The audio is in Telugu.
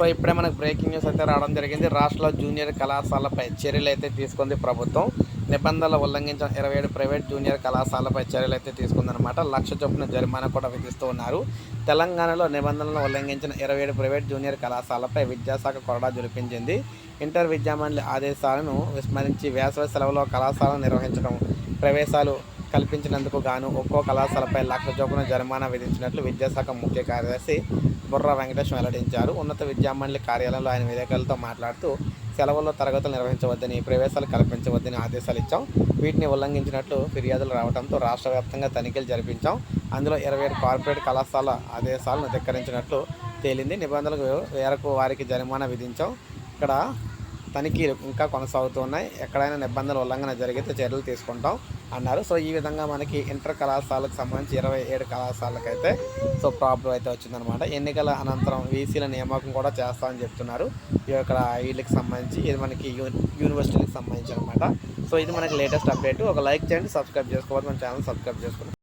సో ఇప్పుడే మనకు బ్రేకింగ్ న్యూస్ అయితే రావడం జరిగింది. రాష్ట్రంలో జూనియర్ కళాశాలపై చర్యలు అయితే తీసుకుంది ప్రభుత్వం. నిబంధనలు ఉల్లంఘించిన ఇరవై ఏడు ప్రైవేట్ జూనియర్ కళాశాలపై చర్యలు అయితే తీసుకుందనమాట లక్ష చొప్పున జరిమానా కూడా విధిస్తూ ఉన్నారు. తెలంగాణలో నిబంధనలను ఉల్లంఘించిన ఇరవై ఏడు ప్రైవేట్ జూనియర్ కళాశాలపై విద్యాశాఖ కొరడా జులిపించింది ఇంటర్ విద్యామండలి ఆదేశాలను విస్మరించి వేసవి సెలవులో కళాశాలను నిర్వహించడం ప్రవేశాలు కల్పించినందుకు గాను ఒక్కో కళాశాలపై లక్ష చొప్పున జరిమానా విధించినట్లు విద్యాశాఖ ముఖ్య కార్యదర్శి బుర్ర వెంకటేష్ వెల్లడించారు. ఉన్నత విద్యామండలి కార్యాలయంలో ఆయన విలేకరులతో మాట్లాడుతూ సెలవుల్లో తరగతులు నిర్వహించవద్దని ప్రవేశాలు కల్పించవద్దని ఆదేశాలు ఇచ్చాం. వీటిని ఉల్లంఘించినట్లు ఫిర్యాదులు రావడంతో రాష్ట్ర వ్యాప్తంగా తనిఖీలు జరిపించాం. అందులో ఇరవై ఏడు కార్పొరేట్ కళాశాల ఆదేశాలను ధిక్కరించినట్లు తేలింది. నిబంధనలకు మేరకు వారికి జరిమానా విధించాం. ఇక్కడ తనిఖీలు ఇంకా కొనసాగుతున్నాయి. ఎక్కడైనా నిబంధనల ఉల్లంఘన జరిగితే చర్యలు తీసుకుంటాం అన్నారు. సో ఈ విధంగా మనకి ఇంటర్ కళాశాలకు సంబంధించి ఇరవై ఏడు కళాశాలకైతే సో ప్రాబ్లం అయితే వచ్చిందనమాట ఎన్నికల అనంతరం వీసీల నియామకం కూడా చేస్తామని చెప్తున్నారు. ఈ యొక్క వీళ్ళకి సంబంధించి ఇది మనకి యూనివర్సిటీలకు సంబంధించి అనమాట సో ఇది మనకి లేటెస్ట్ అప్డేట్. ఒక లైక్ చేయండి సబ్స్క్రైబ్ చేసుకోవాలి. మన ఛానల్ సబ్స్క్రైబ్ చేసుకోండి.